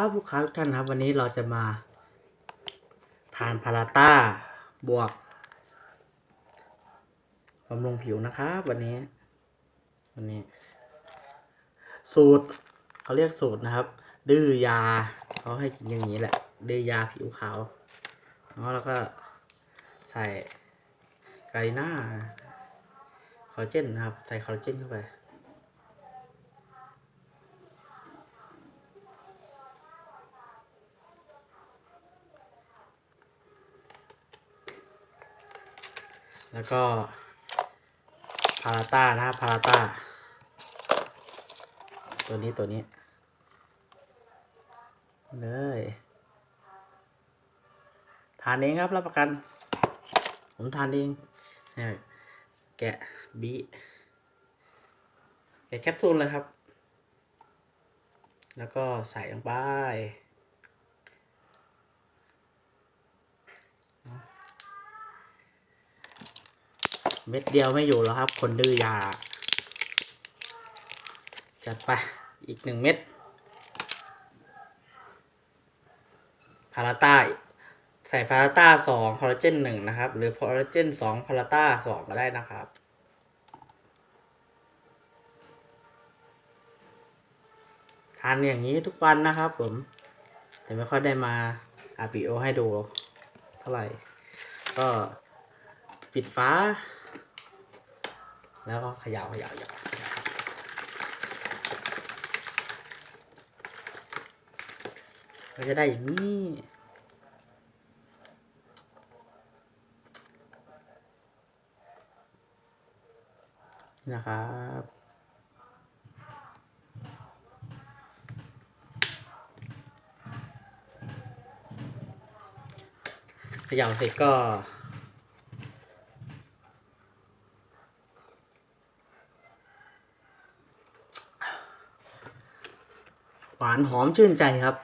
ครับลูกค้าทุกท่านครับวันนี้เราจะมา ทานพาราต้าบวกบำรุงผิวนะครับวันนี้ วันนี้ สูตรเขาเรียกสูตรนะครับ ดื้อยาเขาให้กินอย่างนี้แหละ ดื้อยาผิวขาวแล้วก็ใส่ไกลหน้าคอลลาเจนนะครับ ใส่คอลลาเจนเข้าไป แล้วก็พาราต้านะครับพาราต้า ตัวนี้ตัวนี้เลยทานเองครับรับประกัน ผมทานเองเนี่ยแกะบีแกะแคปซูลเลยครับ แล้วก็ใส่ลงไป เม็ดเดียวไม่อยู่แล้วครับ คนดื้อยา จัดไป อีกหนึ่งเม็ดพาราต้าใส่พาราต้าสองคอลลาเจนหนึ่งนะครับ หรือคอลลาเจนสองพาราต้าสองก็ได้นะครับทานอย่างนี้ทุกวันนะครับผม แต่ไม่ค่อยได้มาอาปิโอให้ดูเท่าไหร่ ก็ปิดฟ้า แล้วก็ขยาวขยาวขยาวก็จะได้อย่างนี้นะครับขย่าเสร็จก็ หวานหอมชื่นใจครับ